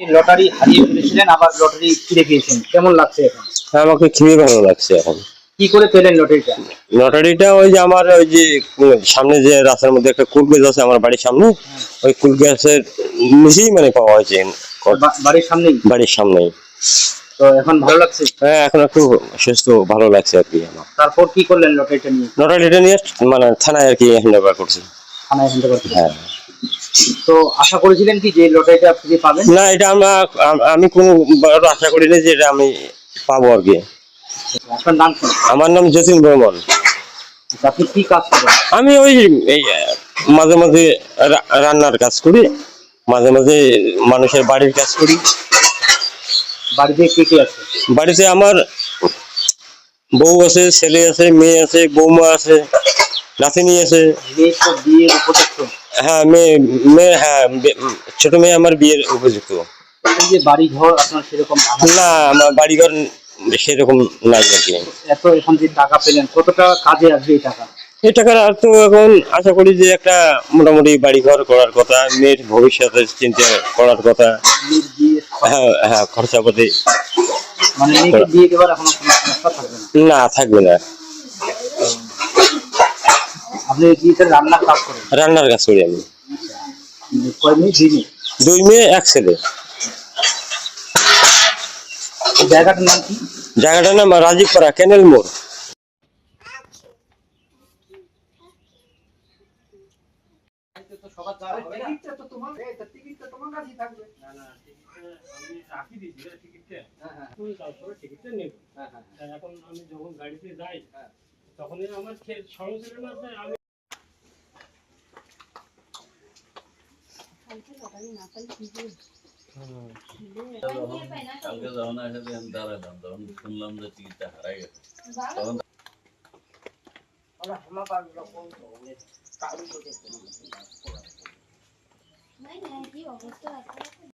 Lottery হারিয়ে ফেলেছিলেন আবার লটারি ফিরে পেয়েছেন কেমন লাগছে এখন? হ্যাঁ, আমাকে খুবই ভালো লাগছে এখন। কি করে পেলেন লটারিটা? লটারিটা ওই যে আমার ওই যে সামনে যে রাস্তার মধ্যে একটা কুল গাছ আছে আমার বাড়ির সামনে ওই কুল গাছের নিচেই মানে পাওয়া হয়েছে বাড়ির সামনেই? বাড়ির সামনেই। তো এখন ভালো লাগছে? হ্যাঁ এখন একটু সুস্থ ভালো লাগছে আর কি আমার। তারপর কি করলেন লটারিটা নিয়ে? লটারিটা নিয়ে মানে থানায় আর কি হ্যান্ড ওভার করছি। থানায় হ্যান্ড ওভার হ্যাঁ। তো আশা করেছিলেন কি যে লটারিটা ফিরে পাবেন? না এটা আমরা আমি কোনো আশা করিনি যে এটা আমি পাবো আর কি। আপনার নাম কি? আমার নাম যতীন বর্মন। আপনি কি কাজ করেন? আমি ওই মাঝে মাঝে রান্নার কাজ করি মাঝে মাঝে মানুষের বাড়ির কাজ করি। বাড়িতে কে কে আছে? বাড়িতে আমার বউ আছে ছেলে আছে মেয়ে আছে বৌমা আছে নাতিনি আছে। বিয়ের উপযুক্ত। হ্যাঁ মেয়ে মেয়ে হ্যাঁ ছোট মেয়ে আমার বিয়ের উপযুক্ত। যে বাড়ি ঘর আপনার সেরকম না আমার বাড়িঘর সেরকম নাই আর কি। এত এখন যে টাকা পেলেন কতটা কাজে আসবে এই টাকা? এই টাকার আর তো এখন আশা করি যে একটা মোটামুটি বাড়িঘর করার কথা মেয়ের ভবিষ্যতের চিন্তা করার কথা। হ্যাঁ হ্যাঁ খরচাপাতি মানে বিয়ে দেওয়ার এখনও না থাকবে না। আপনি বিয়েতে রান্নার কাজ করেন? রান্নার কাজ করি আমি। কয় মেয়ে? দুই মেয়ে? দুই মেয়ে এক ছেলে। জায়গাটার নাম কি? জায়গাটার নাম রাজীবপাড়া ক্যানেল মোড়। এখন আমি যখন গাড়িতে যাই তখনই আমার না আমি কালকে যখন আসে তখন দাঁড়ালাম তখন শুনলাম যে টিকিটটা হারাই গেছে। তখন নাই নাই কি অবস্থা? আছে